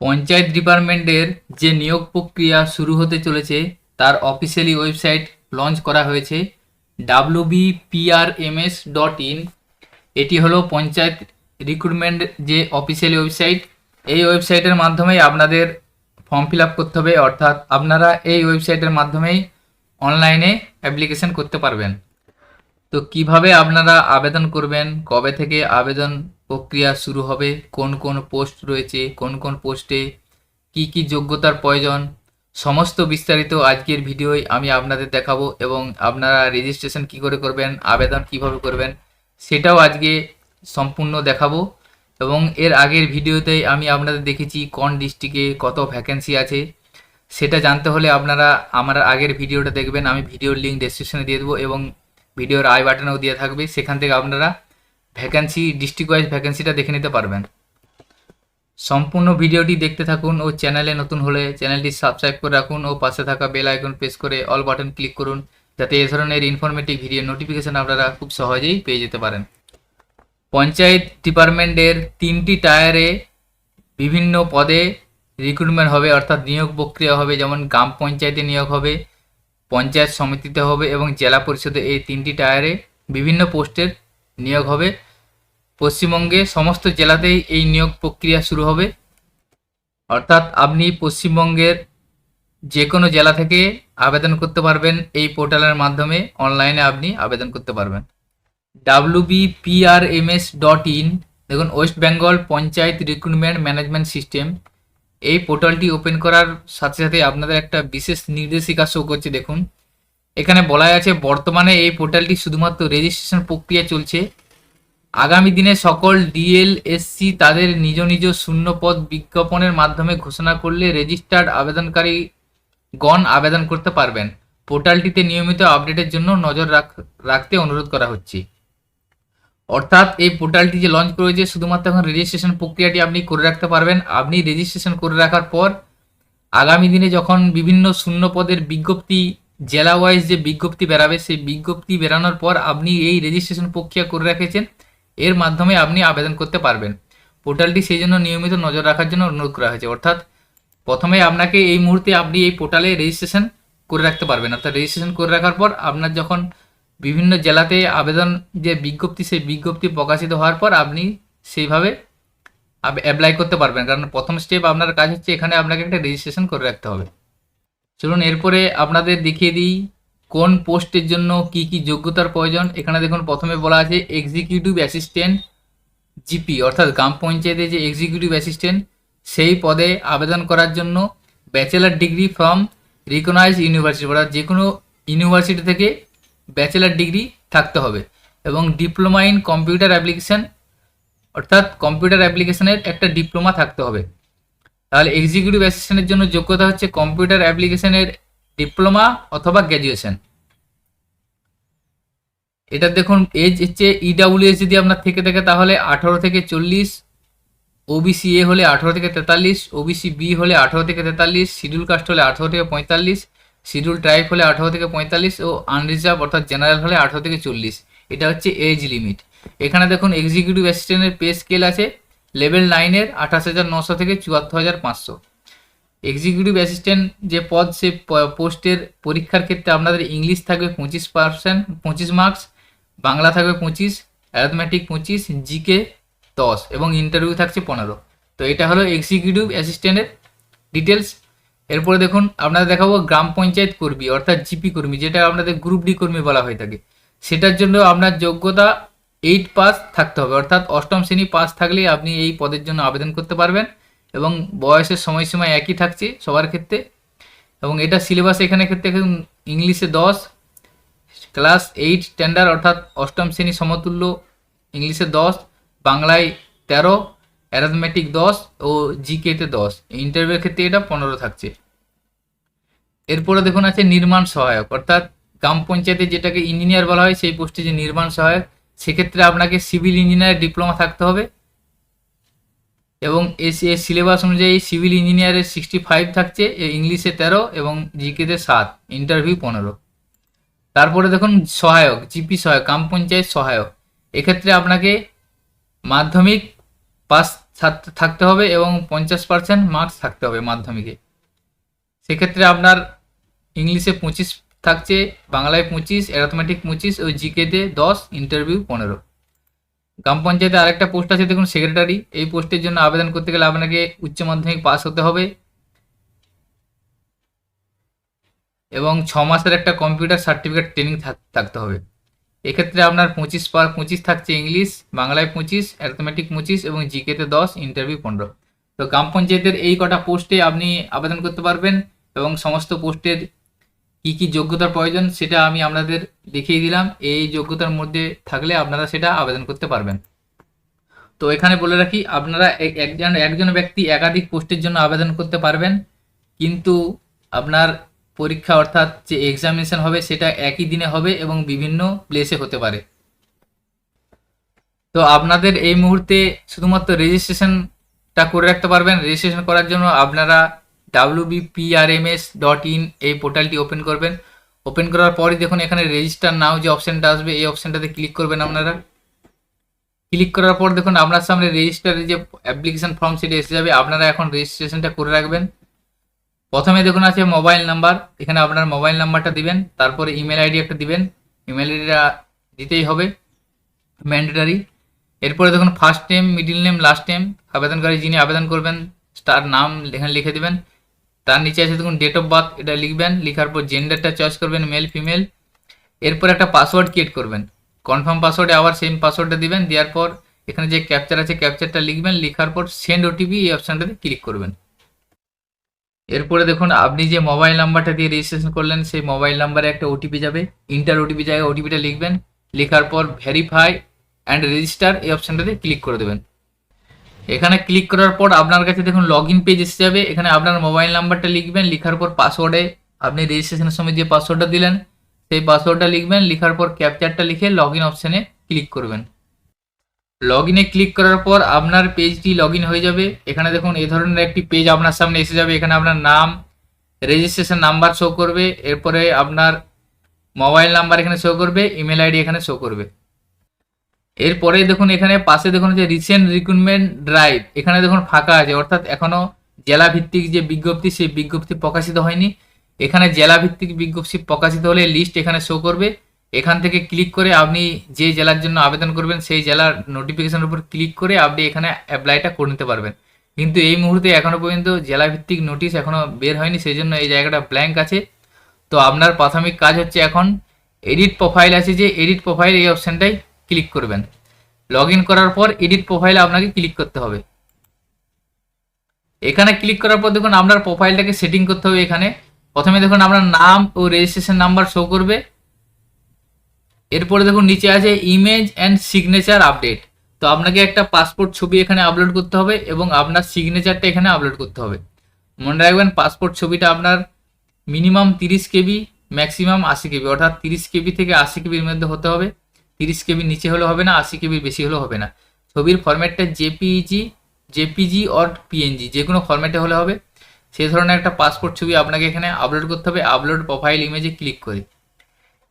পঞ্চায়েত ডিপার্টমেন্টের যে নিয়োগ প্রক্রিয়া শুরু হতে চলেছে, তার অফিসিয়ালি ওয়েবসাইট লঞ্চ করা হয়েছে ডাব্লু ডট ইন এটি হলো পঞ্চায়েত রিক্রুটমেন্ট যে অফিসিয়ালি ওয়েবসাইট এই ওয়েবসাইটের মাধ্যমেই আপনাদের ফর্ম ফিল আপ করতে হবে, অর্থাৎ আপনারা এই ওয়েবসাইটের মাধ্যমেই অনলাইনে অ্যাপ্লিকেশন করতে পারবেন। তো কীভাবে আপনারা আবেদন করবেন, কবে থেকে আবেদন প্রক্রিয়া শুরু হবে। কোন কোন পোস্ট রয়েছে, কোন কোন পোস্টে কি কি যোগ্যতার প্রয়োজন, সমস্ত বিস্তারিত আজকের ভিডিওয় আমি আপনাদের দেখাবো এবং আপনারা রেজিস্ট্রেশন কি করে করবেন, আবেদন কীভাবে করবেন, সেটাও আজকে সম্পূর্ণ দেখাবো। এবং এর আগের ভিডিওতেই আমি আপনাদের দেখেছি কোন ডিস্ট্রিক্টে কত ভ্যাকেন্সি আছে। সেটা জানতে হলে আপনারা আমার আগের ভিডিওটা দেখবেন, আমি ভিডিওর লিঙ্ক ডেসক্রিপশনে দিয়ে দেবো এবং ভিডিওর আই বাটনেও দেওয়া থাকবে, সেখান থেকে আপনারা ভ্যাকেন্সি ডিস্ট্রিক্ট ওয়াইজ ভ্যাকেন্সিটা দেখে নিতে পারবেন। সম্পূর্ণ ভিডিওটি দেখতে থাকুন ও চ্যানেলে নতুন হলে চ্যানেলটি সাবস্ক্রাইব করে রাখুন ও পাশে থাকা বেল আইকন প্রেস করে অল বাটন ক্লিক করুন, যাতে এ ধরনের ইনফরমেটিভ ভিডিও নোটিফিকেশান আপনারা খুব সহজেই পেয়ে যেতে পারেন। পঞ্চায়েত ডিপার্টমেন্টের তিনটি টায়ারে বিভিন্ন পদে রিক্রুটমেন্ট হবে, অর্থাৎ নিয়োগ প্রক্রিয়া হবে, যেমন গ্রাম পঞ্চায়েতে নিয়োগ হবে, পঞ্চায়েত সমিতিতে হবে এবং জেলা পরিষদে এই তিনটি টায়ারে বিভিন্ন পোস্টের নিয়োগ হবে। পশ্চিমবঙ্গে সমস্ত জেলাতেই এই নিয়োগ প্রক্রিয়া শুরু হবে। অর্থাৎ আপনি পশ্চিমবঙ্গের যে কোনো জেলা থেকে আবেদন করতে পারবেন এই পোর্টালের মাধ্যমে। অনলাইনে আপনি আবেদন করতে পারবেন। ডাব্লু বিপিআরএমএস ডট ইন দেখুন, West Bengal Panchayat recruitment management system. এই পোর্টালটি ওপেন করার সাথে সাথে আপনাদের একটা বিশেষ নির্দেশিকা শো করছে, দেখুন। এখানে বলা আছে, বর্তমানে এই পোর্টালটি শুধুমাত্র রেজিস্ট্রেশন প্রক্রিয়া চলছে। আগামী দিনে সকল ডিএলএসসি তাদের নিজ নিজ শূন্য পদ বিজ্ঞাপনের মাধ্যমে ঘোষণা করলে রেজিস্টার্ড আবেদনকারী গণ আবেদন করতে পারবেন। পোর্টালটিতে নিয়মিত আপডেটের জন্য নজর রাখ- রাখতে অনুরোধ করা হচ্ছে। অর্থাৎ এই পোর্টালটি যে লঞ্চ করেছে, শুধুমাত্র এখন রেজিস্ট্রেশন প্রক্রিয়াটি আপনি করে রাখতে পারবেন। আপনি রেজিস্ট্রেশন করে রাখার পর আগামী দিনে যখন বিভিন্ন শূন্য পদের বিজ্ঞপ্তি জেলা ওয়াইজ যে বিজ্ঞপ্তি বেরাবে, সেই বিজ্ঞপ্তি বেরানোর পর আপনি এই রেজিস্ট্রেশন প্রক্রিয়া করে রেখেছেন। এর মাধ্যমে আপনি আবেদন করতে পারবেন। পোর্টালটি সেই জন্য নিয়মিত নজর রাখার জন্য অনুরোধ করা হয়েছে। অর্থাৎ, প্রথমে আপনাকে এই মুহূর্তে আপনি এই পোর্টালে রেজিস্ট্রেশন করে রাখতে পারবেন। অর্থাৎ রেজিস্ট্রেশন করে রাখার পর আপনার যখন বিভিন্ন জেলাতে আবেদন যে বিজ্ঞপ্তি, সেই বিজ্ঞপ্তি প্রকাশিত হওয়ার পর আপনি সেইভাবে অ্যাপ্লাই করতে পারবেন। কারণ প্রথম স্টেপ আপনার কাজ হচ্ছে এখানে আপনাকে একটা রেজিস্ট্রেশন করে রাখতে হবে। চলুন, এরপরে আপনাদের দেখিয়ে দিই কোন পোস্টের জন্য কি কি যোগ্যতার প্রয়োজন? এখানে দেখুন, প্রথমে বলা আছে এক্সিকিউটিভ অ্যাসিস্ট্যান্ট জিপি অর্থাৎ গ্রাম পঞ্চায়েতে যে এক্সিকিউটিভ অ্যাসিস্ট্যান্ট সেই পদে আবেদন করার জন্য bachelor degree from recognise university অর্থাৎ যে কোনো ইউনিভার্সিটি থেকে ব্যাচেলার ডিগ্রি থাকতে হবে। এবং ডিপ্লোমা ইন কম্পিউটার অ্যাপ্লিকেশন অর্থাৎ কম্পিউটার অ্যাপ্লিকেশনের একটা ডিপ্লোমা থাকতে হবে। তাহলে এক্সিকিউটিভ অ্যাসিস্ট্যান্টের জন্য যোগ্যতা হচ্ছে কম্পিউটার অ্যাপ্লিকেশনের ডিপ্লোমা অথবা গ্র্যাজুয়েশন এটা দেখুন এজ হচ্ছে ইডাব্লিউএস যদি আপনার থেকে থাকে তাহলে আঠারো থেকে চল্লিশ ওবিসি এ হলে আঠারো থেকে তেতাল্লিশ ওবিসি বি হলে আঠারো থেকে তেতাল্লিশ শিডিউল কাস্ট হলে আঠারো থেকে পঁয়তাল্লিশ শিডিউল ট্রাইব হলে আঠারো থেকে পঁয়তাল্লিশ ও আনরিজার্ভ অর্থাৎ জেনারেল হলে আঠারো থেকে চল্লিশ। এটা হচ্ছে এজ লিমিট এখানে দেখুন এক্সিকিউটিভ অ্যাসিস্ট্যান্টের পে স্কেল আছে লেভেল নাইনের আঠাশ হাজার নশো থেকে চুয়াত্তর হাজার পাঁচশো। এক্সিকিউটিভ অ্যাসিস্ট্যান্ট যে পদ, সে পোস্টের পরীক্ষার ক্ষেত্রে আপনাদের ইংলিশ থাকবে পঁচিশ পার্সেন্ট পঁচিশ মার্কস বাংলা থাকবে পঁচিশ অ্যাথমেটিক পঁচিশ জিকে দশ এবং ইন্টারভিউ থাকছে পনেরো। তো এটা হলো এক্সিকিউটিভ অ্যাসিস্ট্যান্টের ডিটেলস এরপরে দেখুন, আপনাদের দেখাবো গ্রাম পঞ্চায়েত কর্মী, অর্থাৎ জিপি কর্মী, যেটা আপনাদের গ্রুপ ডি কর্মী বলা হয়ে থাকে। সেটার জন্য আপনার যোগ্যতা এইট পাস থাকতে হবে, অর্থাৎ অষ্টম শ্রেণি পাস থাকলে আপনি এই পদের জন্য আবেদন করতে পারবেন। এবং বয়সের সময়সীমা একই থাকছে সবার ক্ষেত্রে। এবং এটা সিলেবাস এখানে ক্ষেত্রে ইংলিশে দশ ক্লাস এইট স্ট্যান্ডার্ড অর্থাৎ অষ্টম শ্রেণি সমতুল্য ইংলিশে দশ, বাংলায় তেরো অ্যারাথমেটিক দশ ও জিকেতে দশ। ইন্টারভিউর ক্ষেত্রে এটা পনেরো থাকছে। এরপরে দেখুন আছে নির্মাণ সহায়ক, অর্থাৎ গ্রাম পঞ্চায়েতে যেটাকে ইঞ্জিনিয়ার বলা হয়, সেই পোস্টে যে নির্মাণ সহায়ক, সেক্ষেত্রে আপনাকে সিভিল ইঞ্জিনিয়ার ডিপ্লোমা থাকতে হবে। এবং এস সিলেবাস অনুযায়ী সিভিল ইঞ্জিনিয়ারের সিক্সটি ফাইভ থাকছে ইংলিশে তেরো এবং জিকেতে সাত ইন্টারভিউ পনেরো। তারপরে দেখুন সহায়ক, জিপি সহায়ক, গ্রাম পঞ্চায়েত সহায়ক। এক্ষেত্রে আপনাকে মাধ্যমিক পাস থাকতে হবে এবং পঞ্চাশ পার্সেন্ট মার্কস থাকতে হবে মাধ্যমিকে। সেক্ষেত্রে আপনার ইংলিশে পঁচিশ থাকছে, বাংলায় পঁচিশ অ্যারথমেটিক পঁচিশ ও জিকেতে দশ ইন্টারভিউ পনেরো। গ্রাম পঞ্চায়েতে আরেকটা পোস্ট আছে, দেখুন সেক্রেটারি এই পোস্টের জন্য আবেদন করতে গেলে আপনাকে উচ্চ মাধ্যমিক পাস হতে হবে। এবং ছ মাসের একটা কম্পিউটার সার্টিফিকেট ট্রেনিং থাকতে হবে। এক্ষেত্রে আপনার পঁচিশ পার পঁচিশ থাকছে ইংলিশ বাংলায় পঁচিশ অ্যারথমেটিক পঁচিশ এবং জিকেতে দশ ইন্টারভিউ পনেরো। তো গ্রাম পঞ্চায়েতের এই কটা পোস্টে আপনি আবেদন করতে পারবেন এবং সমস্ত পোস্টের কি কি যোগ্যতার প্রয়োজন সেটা আমি আপনাদের দেখিয়ে দিলাম। এই যোগ্যতার মধ্যে থাকলে আপনারা সেটা আবেদন করতে পারবেন। তো এখানে বলে রাখি, আপনারা এক- একজন একজন ব্যক্তি একাধিক পোস্টের জন্য আবেদন করতে পারবেন। কিন্তু আপনার পরীক্ষা অর্থাৎ যে এক্সামিনেশন হবে সেটা একই দিনে হবে এবং বিভিন্ন প্লেসে হতে পারে। তো আপনাদের এই মুহূর্তে শুধুমাত্র রেজিস্ট্রেশনটা করে রাখতে পারবেন। রেজিস্ট্রেশন করার জন্য আপনারা ডট ইন এই পোর্টালটি ওপেন করবেন। ওপেন করার পরই দেখুন এখানে রেজিস্টার নাও যে অপশানটা আসবে, এই অপশানটাতে ক্লিক করবেন আপনারা। ক্লিক করার পর দেখুন আপনার সামনে রেজিস্টারের যে অ্যাপ্লিকেশন ফর্ম সেটা এসে যাবে, আপনারা এখন রেজিস্ট্রেশনটা করে রাখবেন। প্রথমে দেখুন আছে মোবাইল নাম্বার এখানে আপনার মোবাইল নাম্বারটা দিবেন, তারপরে ইমেল আইডি একটা দিবেন ইমেল আইডিটা দিতেই হবে ম্যান্ডেটারি এরপরে দেখুন first name middle name last name আবেদনকারী যিনি আবেদন করবেন, তার নাম এখানে লিখে দেবেন। তার নিচে আছে দেখুন ডেট অফ বার্থ এটা লিখবেন, লিখার পর জেন্ডারটা চয়েস করবেন মেল ফিমেল এরপর একটা পাসওয়ার্ড ক্রিয়েট করবেন। কনফার্ম পাসওয়ার্ডে আবার সেম পাসওয়ার্ডটা দিবেন, দেওয়ার পর এখানে যে ক্যাপচার আছে ক্যাপচারটা লিখবেন, লিখার পর সেন্ড ওটিপি এই অপশানটাতে ক্লিক করবেন। এরপরে দেখুন, আপনি যে মোবাইল নাম্বারটা দিয়ে রেজিস্ট্রেশন করলেন, সেই মোবাইল নাম্বারে একটা ওটিপি যাবে। ইন্টার ওটিপি জায়গায় ওটিপিটা লিখবেন, লেখার পর ভেরিফাই অ্যান্ড রেজিস্টার এই অপশানটাতে ক্লিক করে দেবেন। এখানে ক্লিক করার পর আপনার কাছে দেখুন লগ ইন পেজ এসে যাবে। এখানে আপনার মোবাইল নাম্বারটা লিখবেন, লেখার পর পাসওয়ার্ডে আপনি রেজিস্ট্রেশনের সময় যে পাসওয়ার্ডটা দিলেন, সেই পাসওয়ার্ডটা লিখবেন, লেখার পর ক্যাপচারটা লিখে লগ ইন অপশানে ক্লিক করবেন। লগ ইনে ক্লিক করার পর আপনার পেজটি লগ হয়ে যাবে। এখানে দেখুন এ ধরনের একটি পেজ আপনার সামনে এসে যাবে। এখানে আপনার নাম রেজিস্ট্রেশন নাম্বার শো করবে। এরপরে আপনার মোবাইল নাম্বার এখানে শো করবে ইমেল আইডি এখানে শো করবে। এরপরে দেখুন, এখানে পাশে দেখুন যে রিসেন্ট রিক্রুটমেন্ট ড্রাইভ এখানে দেখুন ফাঁকা আছে, অর্থাৎ এখনও জেলা ভিত্তিক যে বিজ্ঞপ্তি, সেই বিজ্ঞপ্তি প্রকাশিত হয়নি। এখানে জেলা ভিত্তিক বিজ্ঞপ্তি প্রকাশিত হলে লিস্ট এখানে শো করবে। এখান থেকে ক্লিক করে আপনি যে জেলার জন্য আবেদন করবেন, সেই জেলার নোটিফিকেশনের উপর ক্লিক করে আপনি এখানে অ্যাপ্লাইটা করে নিতে পারবেন। কিন্তু এই মুহূর্তে এখনও পর্যন্ত জেলা ভিত্তিক নোটিশ এখনও বের হয়নি, সেই জন্য এই জায়গাটা ব্ল্যাঙ্ক আছে। তো আপনার প্রাথমিক কাজ হচ্ছে এখন এডিট প্রোফাইল আছে যে এডিট প্রোফাইল এই অপশানটাই ক্লিক করবেন। লগ করার পর এডিট প্রোফাইলে আপনাকে ক্লিক করতে হবে। এখানে ক্লিক করার পর দেখুন আপনার প্রোফাইলটাকে সেটিং করতে হবে এখানে। প্রথমে দেখুন আপনার নাম ও রেজিস্ট্রেশন নাম্বার শো করবে। এরপরে দেখুন নিচে আছে ইমেজ অ্যান্ড সিগনেচার আপডেট তো আপনাকে একটা পাসপোর্ট ছবি এখানে আপলোড করতে হবে এবং আপনার সিগনেচারটা এখানে আপলোড করতে হবে। মনে রাখবেন পাসপোর্ট ছবিটা আপনার মিনিমাম তিরিশ কেবি ম্যাক্সিমাম আশি কেবি, অর্থাৎ তিরিশ কেবি থেকে আশি কেবির মধ্যে হতে হবে। তিরিশ কেবির নিচে হলে হবে না, আশি কেবির বেশি হলেও হবে না। ছবির ফরম্যাটটা জেপিজি জেপিজি অর পিএনজি, যে কোনো ফরম্যাটে হলে হবে। সেই ধরনের একটা পাসপোর্ট ছবি আপনাকে এখানে আপলোড করতে হবে। আপলোড প্রোফাইল ইমেজে ক্লিক করে।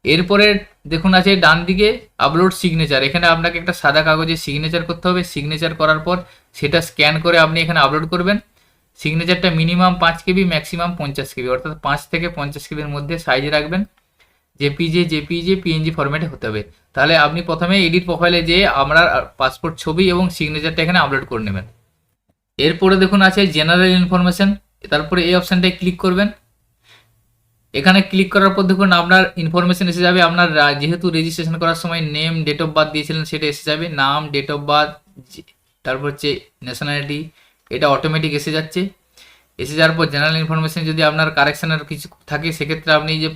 এরপরে দেখুন আছে ডান দিকে আপলোড সিগনেচার এখানে আপনাকে একটা সাদা কাগজে সিগনেচার করতে হবে। সিগনেচার করার পর সেটা স্ক্যান করে আপনি এখানে আপলোড করবেন। সিগনেচারটা মিনিমাম পাঁচ কেবি ম্যাক্সিমাম পঞ্চাশ কেবি, অর্থাৎ পাঁচ থেকে পঞ্চাশ কেবির মধ্যে সাইজে রাখবেন। জেপিজে জেপিজে, পিএনজি ফরম্যাটে হতে হবে। তাহলে আপনি প্রথমে এডিট প্রোফাইলে যেয়ে আপনার পাসপোর্ট ছবি এবং সিগনেচারটা এখানে আপলোড করে নেবেন। এরপরে দেখুন আছে জেনারেল ইনফরমেশন তারপরে এই অপশানটায় ক্লিক করবেন। এখানে ক্লিক করার পর দেখুন আপনার ইনফরমেশন এসে যাবে, আপনার যেহেতু রেজিস্ট্রেশন করার সময় নেম ডেট অফ বার্থ দিয়েছিলেন সেটা এসে যাবে, নাম ডেট অফ বার্থ তারপর হচ্ছে ন্যাশনালিটি এটা অটোমেটিক এসে যাচ্ছে। এসে যাওয়ার পর জেনারেল ইনফরমেশন যদি আপনার কারেকশানের কিছু থাকে, সেক্ষেত্রে আপনি যে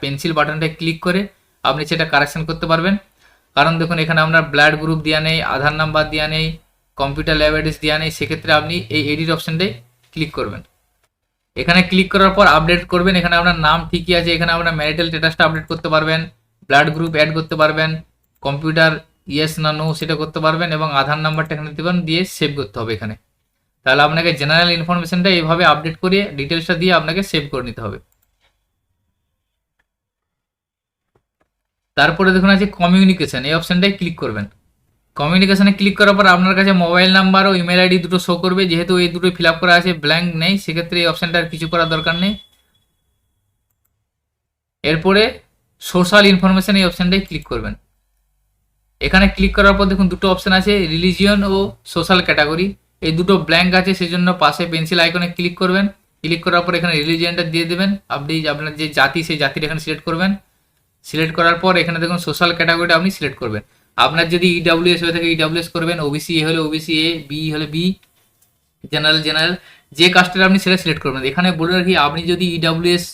পেন্সিল বাটনটায় ক্লিক করে আপনি সেটা কারেকশন করতে পারবেন। কারণ দেখুন, এখানে আপনার ব্লাড গ্রুপ দেওয়া নেই, আধার নাম্বার দেওয়া নেই কম্পিউটার ল্যাব অ্যাড্রেস দেওয়া নেই, সেক্ষেত্রে আপনি এই এডিট অপশানটায় ক্লিক করবেন। এখানে ক্লিক করার পর আপডেট করবেন। এখানে আপনার নাম ঠিকই আছে, এখানে আপনার ম্যারিটাল স্ট্যাটাসটা আপডেট করতে পারবেন ব্লাড গ্রুপ অ্যাড করতে পারবেন কম্পিউটার ইয়েস না নো সেটা করতে পারবেন এবং আধার নাম্বারটা এখানে দেবেন, দিয়ে সেভ করতে হবে এখানে। তাহলে আপনাকে জেনারেল ইনফরমেশনটা এইভাবে আপডেট করে ডিটেলসটা দিয়ে আপনাকে সেভ করে নিতে হবে। তারপরে দেখুন আছে কমিউনিকেশন এই অপশানটায় ক্লিক করবেন। কমিউনিকেশনে ক্লিক করার পর আপনার কাছে মোবাইল নাম্বার ও ইমেল আইডি দুটো শো করবে, যেহেতু এই দুটো ফিল করা আছে ব্ল্যাঙ্ক নেই, সেক্ষেত্রে এই অপশানটা আর কিছু করার দরকার নেই। এরপরে সোশ্যাল ইনফরমেশন এই অপশানটাই ক্লিক করবেন। এখানে ক্লিক করার পর দেখুন দুটো অপশান আছে রিলিজিয়ন ও সোশ্যাল ক্যাটাগরি এই দুটো ব্ল্যাঙ্ক আছে সেই জন্য পাশে পেন্সিল আইকনে ক্লিক করবেন। ক্লিক করার পর এখানে রিলিজিয়ানটা দিয়ে দেবেন। আপনি আপনার যে জাতি, সেই জাতির এখানে সিলেক্ট করবেন। সিলেক্ট করার পর এখানে দেখুন সোশ্যাল ক্যাটাগরিটা আপনি সিলেক্ট করবেন। আপনার যদি ইডাব্লিউএস হয়ে থাকে ইডাব্লিউএস করবেন। ওবিসি এ হলে ওবিসি এ বি হলে বি জেনারেল জেনারেল যে কাস্টের আপনি সেটা সিলেক্ট করবেন। এখানে বলে রাখি, আপনি যদি ইডাব্লিউএস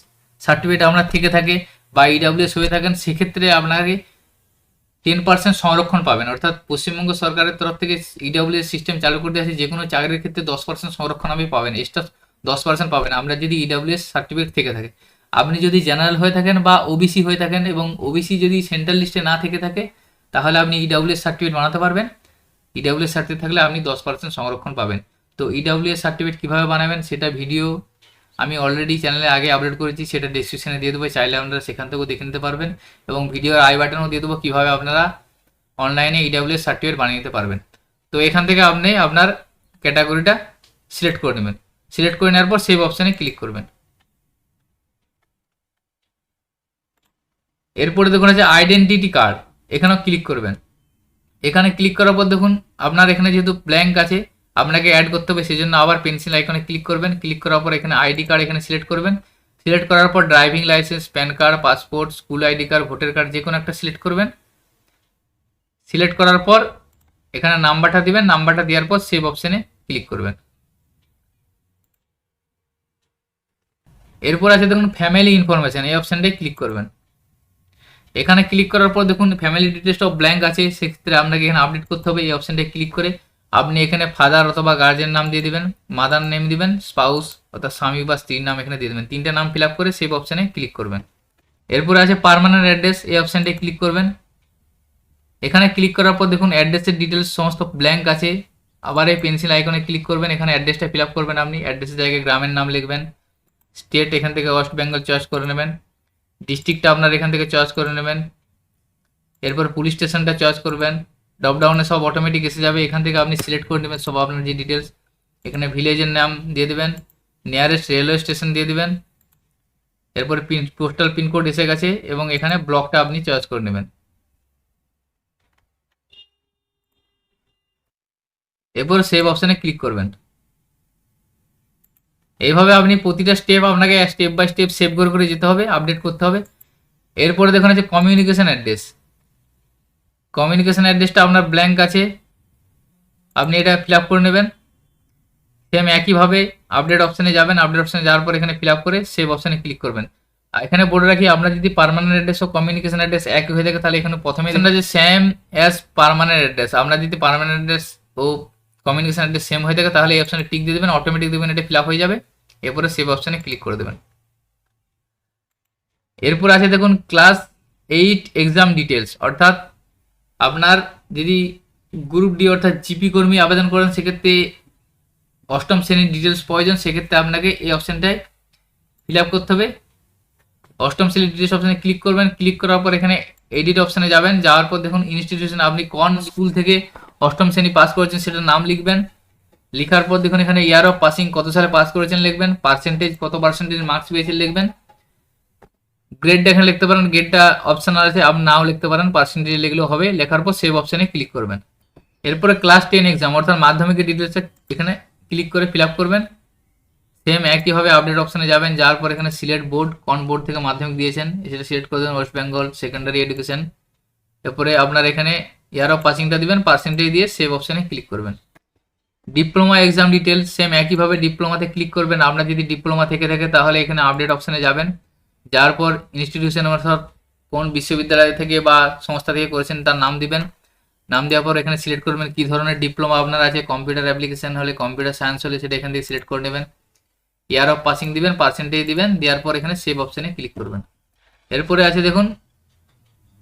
সার্টিফিকেট আপনার থেকে থাকে বা ইডাব্লিউএস হয়ে থাকেন, সেক্ষেত্রে আপনাকে টেন পার্সেন্ট সংরক্ষণ পাবেন। অর্থাৎ পশ্চিমবঙ্গ সরকারের তরফ থেকে ইডাব্লিউএস সিস্টেম চালু করতে আছে যে কোনো চাকরির ক্ষেত্রে দশ পার্সেন্ট সংরক্ষণ আপনি পাবেন এক্সট্রা দশ পার্সেন্ট পাবেন। আমরা যদি ইডাব্লিউএস সার্টিফিকেট থেকে থাকে, আপনি যদি জেনারেল হয়ে থাকেন বা ওবিসি হয়ে থাকেন এবং ওবিসি যদি সেন্ট্রাল লিস্টে না থেকে থাকে, তাহলে আপনি ইডাব্লিউএস সার্টিফিকেট বানাতে পারবেন। ইডাব্লিউএস সার্টিফিকেট থাকলে আপনি দশ পার্সেন্ট সংরক্ষণ পাবেন। তো ইডাব্লিউএস সার্টিফিকেট কীভাবে বানাবেন, সেটা ভিডিও আমি অলরেডি চ্যানেলে আগে আপলোড করেছি, সেটা ডিসক্রিপশনে দিয়ে দেবো, চাইলে আপনারা সেখান থেকেও দেখে নিতে পারবেন। এবং ভিডিওর আই বাটনও দিয়ে দেবো, কীভাবে আপনারা অনলাইনে ইডাব্লিউএস সার্টিফিকেট বানিয়ে নিতে পারবেন। তো এখান থেকে আপনি আপনার ক্যাটাগরিটা সিলেক্ট করে নেবেন। সিলেক্ট করে নেওয়ার পর সেভ অপশানে ক্লিক করবেন। এরপরে দেখুন আছে আইডেন্টিটি কার্ড এখানেও ক্লিক করবেন। এখানে ক্লিক করার পর দেখুন, আপনার এখানে যেহেতু ব্ল্যাঙ্ক আছে আপনাকে অ্যাড করতে হবে সেই জন্য আবার পেন্সিল আইকনে ক্লিক করবেন। ক্লিক করার পর এখানে আইডি কার্ড এখানে সিলেক্ট করবেন। সিলেক্ট করার পর driving licence PAN card passport school ID card voter card যে কোনো একটা সিলেক্ট করবেন। সিলেক্ট করার পর এখানে নাম্বারটা দিবেন, নাম্বারটা দেওয়ার পর সেভ অপশানে ক্লিক করবেন। এরপর আছে দেখুন ফ্যামিলি ইনফরমেশন এই অপশানটাই ক্লিক করবেন। এখানে ক্লিক করার পর দেখুন ফ্যামিলি ডিটেলসটাও ব্ল্যাঙ্ক আছে, সেক্ষেত্রে আপনাকে এখানে আপডেট করতে হবে, এই অপশানটায় ক্লিক করে আপনি এখানে ফাদার অথবা গার্জেন নাম দিয়ে দিবেন মাদার নেম দিবেন স্পাউস অর্থাৎ স্বামী বা স্ত্রীর নাম এখানে দিয়ে দেবেন। তিনটে নাম ফিল করে সেভ অপশানে ক্লিক করবেন। এরপরে আছে পারমানেন্ট অ্যাড্রেস এই অপশানটায় ক্লিক করবেন। এখানে ক্লিক করার পর দেখুন অ্যাড্রেসের ডিটেলস সমস্ত ব্ল্যাঙ্ক আছে। আবার এই পেন্সিল আইকনে ক্লিক করবেন, এখানে অ্যাড্রেসটা ফিল করবেন আপনি। অ্যাড্রেসের জায়গায় গ্রামের নাম লিখবেন। স্টেট এখান থেকে ওয়েস্ট বেঙ্গল চয়েস করে নেবেন। ডিস্ট্রিক্টটা আপনার এখান থেকে চয়েস করে নেবেন। এরপর পুলিশ স্টেশনটা চয়েস করবেন। ড্রপডাউনে সব অটোমেটিক এসে যাবে, এখান থেকে আপনি সিলেক্ট করে নেবেন সব আপনার যে ডিটেলস এখানে ভিলেজের নাম দিয়ে দেবেন নিয়ারেস্ট রেলওয়ে স্টেশন দিয়ে দেবেন, এরপর পিন পোস্টাল পিনকোড এসে গেছে এবং এখানে ব্লকটা আপনি চয়েস করে নেবেন। এরপর সেভ অপশানে ক্লিক করবেন। এইভাবে আপনি প্রতিটা স্টেপ আপনাকে স্টেপ বাই স্টেপ সেভ করে করে যেতে হবে আপডেট করতে হবে। এরপরে দেখুন আছে কমিউনিকেশান অ্যাড্রেস কমিউনিকেশন অ্যাড্রেসটা আপনার ব্ল্যাঙ্ক আছে। আপনি এটা ফিল করে নেবেন। সেম একইভাবে আপডেট অপশানে যাবেন। আপডেট অপশানে যাওয়ার পর এখানে ফিল করে সেভ অপশানে ক্লিক করবেন। এখানে বলে রাখি, আমরা যদি পারমানেন্ট অ্যাড্রেস ও কমিউনিকেশন অ্যাড্রেস একই হয়ে থাকে, তাহলে এখানে প্রথমে যে সেম অ্যাজ পারমানেন্ট অ্যাড্রেস আমরা যদি পারমানেন্ট অ্যাড্রেস ও কমিউনিকেশন অ্যাড্রেস সেম হয়ে থাকে, তাহলে এই অপশানে টিক দিয়ে দেবেন অটোমেটিক দেবেন, এটা ফিল হয়ে যাবে। এরপরে সেভ অপশানে ক্লিক করে দেবেন। এরপর আছে দেখুন ক্লাস এইট এক্সাম ডিটেলস অর্থাৎ আপনার যদি গ্রুপ ডি অর্থাৎ জিপি কর্মী আবেদন করেন, সেক্ষেত্রে অষ্টম শ্রেণির ডিটেলস প্রয়োজন। সেক্ষেত্রে আপনাকে এই অপশানটায় ফিল আপ করতে হবে। অষ্টম শ্রেণির ডিটেলস অপশানে ক্লিক করবেন। ক্লিক করার পর এখানে এডিট অপশানে যাবেন। যাওয়ার পর দেখুন ইনস্টিটিউশন আপনি কোন স্কুল থেকে অষ্টম শ্রেণি পাস করেছেন সেটার নাম লিখবেন। লেখার পর দেখুন, এখানে ইয়ার অফ পাসিং কত সালে পাস করেছেন লিখবেন। পার্সেন্টেজ কত পার্সেন্টেজ মার্কস পেয়েছেন লিখবেন। গ্রেডটা এখানে লিখতে পারেন গ্রেডটা অপশনাল আছে আপনি নাও লিখতে পারেন পার্সেন্টেজ লিখলেও হবে, লেখার পর সেভ অপশানে ক্লিক করবেন। এরপরে ক্লাস টেন এক্সাম অর্থাৎ মাধ্যমিকের ডিটেলসে এখানে ক্লিক করে ফিল করবেন। সেম একইভাবে আপডেট অপশানে যাবেন, যাওয়ার পর এখানে সিলেক্ট বোর্ড কোন বোর্ড থেকে মাধ্যমিক দিয়েছেন সেটা সিলেক্ট করে দেবেন ওয়েস্ট বেঙ্গল সেকেন্ডারি এডুকেশন এরপরে আপনার এখানে ইয়ার অফ পাসিংটা দিবেন পার্সেন্টেজ দিয়ে সেভ অপশানে ক্লিক করবেন। ডিপ্লোমা এক্সাম ডিটেলস সেম একইভাবে ডিপ্লোমাতে ক্লিক করবেন। আপনার যদি ডিপ্লোমা থেকে থাকে, তাহলে এখানে আপডেট অপশানে যাবেন। যার পর ইনস্টিটিউশন অর্থাৎ কোন বিশ্ববিদ্যালয় থেকে বা সংস্থা থেকে করেছেন তার নাম দিবেন। নাম দেওয়ার পর এখানে সিলেক্ট করবেন কী ধরনের ডিপ্লোমা আপনার আছে কম্পিউটার অ্যাপ্লিকেশান হলে কম্পিউটার সায়েন্স হলে সেটা এখান থেকে সিলেক্ট করে নেবেন। ইয়ার অফ পাসিং দিবেন পার্সেন্টেজ দিবেন, দেওয়ার পর এখানে সেভ অপশানে ক্লিক করবেন। এরপরে আছে দেখুন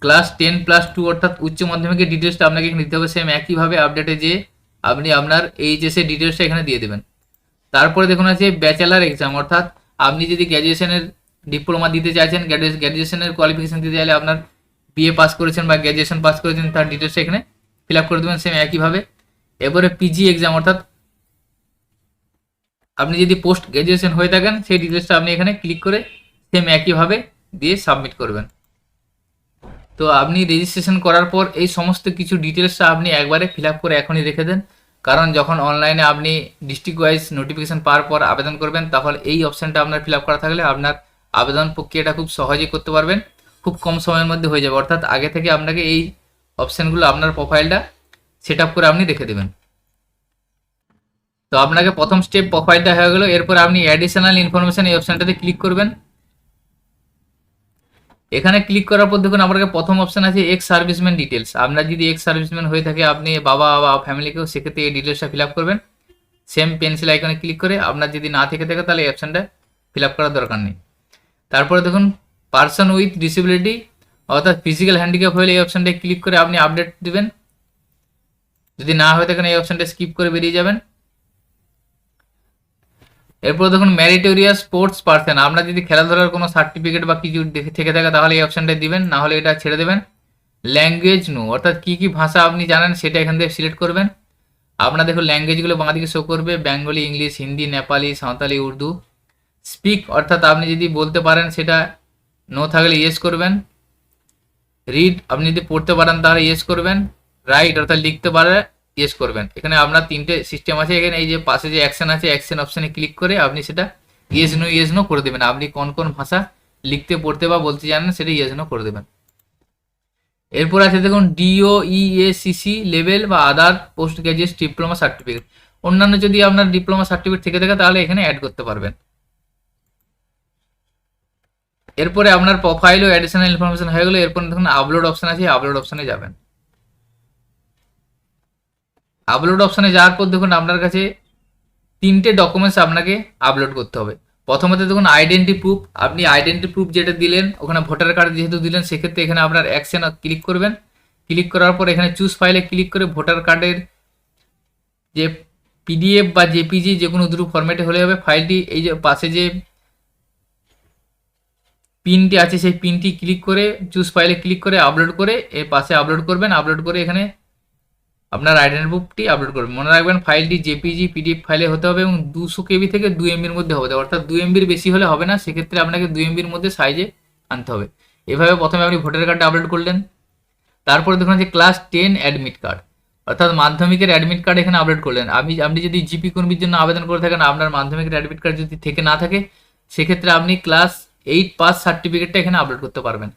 ক্লাস টেন প্লাস টু অর্থাৎ উচ্চ মাধ্যমিকের ডিটেলসটা আপনাকে এখানে দিতে হবে সেম একইভাবে আপডেটে যে আপনি আপনার এইচএসের ডিটেলসটা এখানে দিয়ে দেবেন। তারপরে দেখুন আছে ব্যাচেলার এক্সাম অর্থাৎ আপনি যদি গ্র্যাজুয়েশনের ডিপ্লোমা দিতে চাইছেন গ্র্যাজুয়েশনের কোয়ালিফিকেশন দিতে চাইলে আপনার বিএ পাস করেছেন বা গ্র্যাজুয়েশন পাস করেছেন, তার ডিটেলস এখানে ফিল আপ করে দেবেন সেম একইভাবে। এরপরে পিজি এক্সাম অর্থাৎ আপনি যদি পোস্ট গ্রাজুয়েশন হয়ে থাকেন, সেই ডিটেলসটা আপনি এখানে ক্লিক করে সেম একইভাবে দিয়ে সাবমিট করবেন। তো আপনি রেজিস্ট্রেশন করার পর এই সমস্ত কিছু ডিটেলসটা আপনি একবারে ফিল আপ করে এখনই রেখে দেন। কারণ যখন অনলাইনে আপনি ডিস্ট্রিক্ট ওয়াইজ নোটিফিকেশন পাওয়ার পর আবেদন করবেন, তাহলে এই অপশানটা আপনার ফিল আপ করা থাকলে আপনার আবেদন প্রক্রিয়াটা খুব সহজেই করতে পারবেন। খুব কম সময়ের মধ্যে হয়ে যাবে। অর্থাৎ আগে থেকে আপনাকে এই অপশানগুলো, আপনার প্রোফাইলটা সেট করে আপনি রেখে দেবেন। তো আপনাকে প্রথম স্টেপ প্রোফাইলটা হয়ে গেলো। এরপর আপনি অ্যাডিশনাল ইনফরমেশন এই অপশানটাতে ক্লিক করবেন। এখানে ক্লিক করার পর দেখুন আপনাকে প্রথম অপশন আছে এক্স সার্ভিসম্যান ডিটেলস আপনার যদি এক্স সার্ভিসম্যান হয়ে থাকে, আপনি বাবা বা ফ্যামিলিকেও সেক্ষেত্রে এই ডিটেলসটা ফিল আপ করবেন। সেম পেন্সিল আইকনে ক্লিক করে আপনার যদি না থেকে থাকে, তাহলে এই অপশানটা ফিল আপ করার দরকার নেই। তারপরে দেখুন পার্সন উইথ ডিসেবিলিটি অর্থাৎ ফিজিক্যাল হ্যান্ডিক্যাপ হলে এই অপশানটায় ক্লিক করে আপনি আপডেট দেবেন। যদি না হয়ে থাকেন এই অপশানটা স্কিপ করে বেরিয়ে যাবেন। এরপর দেখুন ম্যারিটোরিয়াস স্পোর্টস পার্সন আপনার যদি খেলাধুলার কোনো সার্টিফিকেট বা কিছু থেকে থাকে, তাহলে এই অপশানটা দিবেন, না হলে এটা ছেড়ে দেবেন। ল্যাঙ্গুয়েজ নো অর্থাৎ কী কী ভাষা আপনি জানেন, সেটা এখান থেকে সিলেক্ট করবেন। আপনার দেখুন ল্যাঙ্গুয়েজগুলো বাঁদিকে শো করবে Bengali English Hindi Nepali Santali Urdu speak, অর্থাৎ আপনি যদি বলতে পারেন সেটা নো থাকলে ইয়েস করবেন। রিড আপনি যদি পড়তে পারেন তাহলে ইয়েস করবেন। রাইট অর্থাৎ লিখতে পারে ইয়েস করবেন। এখানে আপনার তিনটে সিস্টেম আছে। এখানে এই যে পাশে যে অ্যাকশন আছে অ্যাকশন অপশানে ক্লিক করে আপনি সেটা ইয়েস নো ইয়েস নো করে দেবেন। আপনি কোন কোন ভাষা লিখতে, পড়তে বা বলতে জানেন সেটা ইয়েস নো করে দেবেন। এরপর আছে দেখুন ডিও ইএসিসি লেভেল বা other post graduate diploma certificate অন্যান্য যদি আপনার ডিপ্লোমা সার্টিফিকেট থেকে থাকে তাহলে এখানে অ্যাড করতে পারবেন। এরপরে আপনার প্রোফাইল ও অ্যাডিশনাল ইনফরমেশন হয়ে গেলো, এরপর দেখুন আপলোড অপশন আছে আপলোড অপশনে যাবেন। আপলোড অপশনে যাওয়ার পর দেখুন আপনার কাছে তিনটে ডকুমেন্টস আপনাকে আপলোড করতে হবে। প্রথমত দেখুন আইডেন্টি প্রুফ আপনি আইডেন্টি প্রুফ যেটা দিলেন, ওখানে ভোটার কার্ড যেহেতু দিলেন, সেক্ষেত্রে এখানে আপনার অ্যাকশন ক্লিক করবেন। ক্লিক করার পর এখানে চুজ ফাইলে ক্লিক করে ভোটার কার্ডের যে পিডিএফ বা জেপিজি যে কোনো দুটো ফরম্যাটে হলে হবে ফাইলটি এই যে পাশে যে পিনটি আছে, সেই পিনটি ক্লিক করে চুজ ফাইলে ক্লিক করে আপলোড করে, এর পাশে আপলোড করবেন আপলোড করে এখানে আপনার আইডেন্টি প্রুফটি আপলোড করবেন। মনে রাখবেন ফাইলটি জেপিজি পিডিএফ ফাইলে হতে হবে এবং দুশো কেবি থেকে দু এমবির মধ্যে হবে। অর্থাৎ দু এমবির বেশি হলে হবে না, সেক্ষেত্রে আপনাকে দু এমবির মধ্যে সাইজে আনতে হবে। এভাবে প্রথমে আপনি ভোটার কার্ডটা আপলোড করলেন। তারপরে দেখুন যে ক্লাস টেন অ্যাডমিট কার্ড অর্থাৎ মাধ্যমিকের অ্যাডমিট কার্ড এখানে আপলোড করলেন। আপনি আপনি যদি জিপি কর্মীর জন্য আবেদন করে থাকেন, আপনার মাধ্যমিকের অ্যাডমিট কার্ড যদি থেকে না থাকে, সেক্ষেত্রে আপনি ক্লাস এইট পাস সার্টিফিকেটটা এখানে আপলোড করতে পারবেন।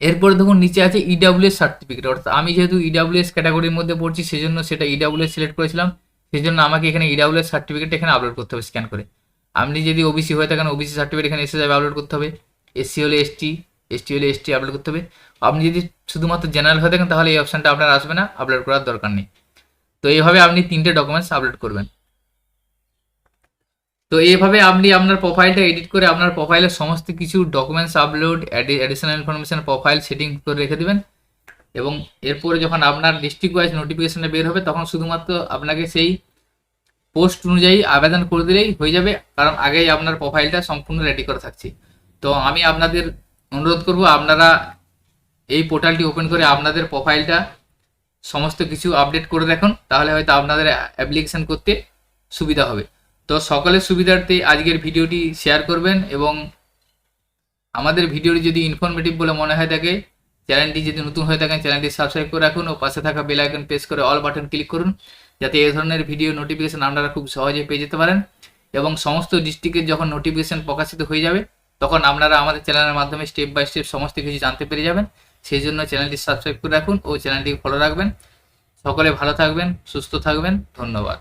এরপর দেখুন, নিচে আছে ইডাব্লিউএস সার্টিফিকেট অর্থাৎ আমি যেহেতু ইডাব্লিউএস ক্যাটাগরির মধ্যে পড়ছি, সেজন্য সেটা ইডাব্লিউএস সিলেক্ট করেছিলাম। সেই জন্য আমাকে এখানে ইডাব্লিউএস সার্টিফিকেট এখানে আপলোড করতে হবে স্ক্যান করে। আপনি যদি ওবিসি হয়ে থাকেন ওবিসি সার্টিফিকেট এখানে এসে যাবে আপলোড করতে হবে। এসসি হলে এসটি এসটি হলে এসটি আপলোড করতে হবে। আপনি যদি শুধুমাত্র জেনারেল হয়ে থাকেন, তাহলে এই অপশানটা আপনার আসবে না আপলোড করার দরকার নেই। তো এইভাবে আপনি তিনটে ডকুমেন্টস আপলোড করবেন। তো এইভাবে আপনি আপনার প্রোফাইলটা এডিট করে আপনার প্রোফাইলের সমস্ত কিছু documents upload additional information profile setting করে রেখে দেবেন। এবং এরপরে যখন আপনার ডিস্ট্রিক্ট ওয়াইজ নোটিফিকেশনে বের হবে, তখন শুধুমাত্র আপনাকে সেই পোস্ট অনুযায়ী আবেদন করে দিলেই হয়ে যাবে, কারণ আগেই আপনার প্রোফাইলটা সম্পূর্ণ রেডি করে থাকছি। তো আমি আপনাদের অনুরোধ করব, আপনারা এই পোর্টালটি ওপেন করে আপনাদের প্রোফাইলটা সমস্ত কিছু আপডেট করে দেখুন, তাহলে হয়তো আপনাদের অ্যাপ্লিকেশন করতে সুবিধা হবে। তো সকলের সুবিধার্থে আজকের ভিডিওটি শেয়ার করবেন এবং আমাদের ভিডিওটি যদি ইনফরমেটিভ বলে মনে হয় থাকে চ্যানেলটি যদি নতুন হয়ে থাকেন চ্যানেলটি সাবস্ক্রাইব করে রাখুন ও পাশে থাকা বেল আইকন প্রেস করে অল বাটন ক্লিক করুন, যাতে এই ধরনের ভিডিও নোটিফিকেশন আপনারা খুব সহজে পেয়ে যেতে পারেন এবং সমস্ত ডিস্ট্রিক্টের যখন নোটিফিকেশন প্রকাশিত হয়ে যাবে, তখন আপনারা আমাদের চ্যানেলের মাধ্যমে স্টেপ বাই স্টেপ সমস্ত কিছু জানতে পেরে যাবেন। সেই জন্য চ্যানেলটি সাবস্ক্রাইব করে রাখুন ও চ্যানেলটি ফলো রাখবেন। সকলে ভালো থাকবেন, সুস্থ থাকবেন, ধন্যবাদ।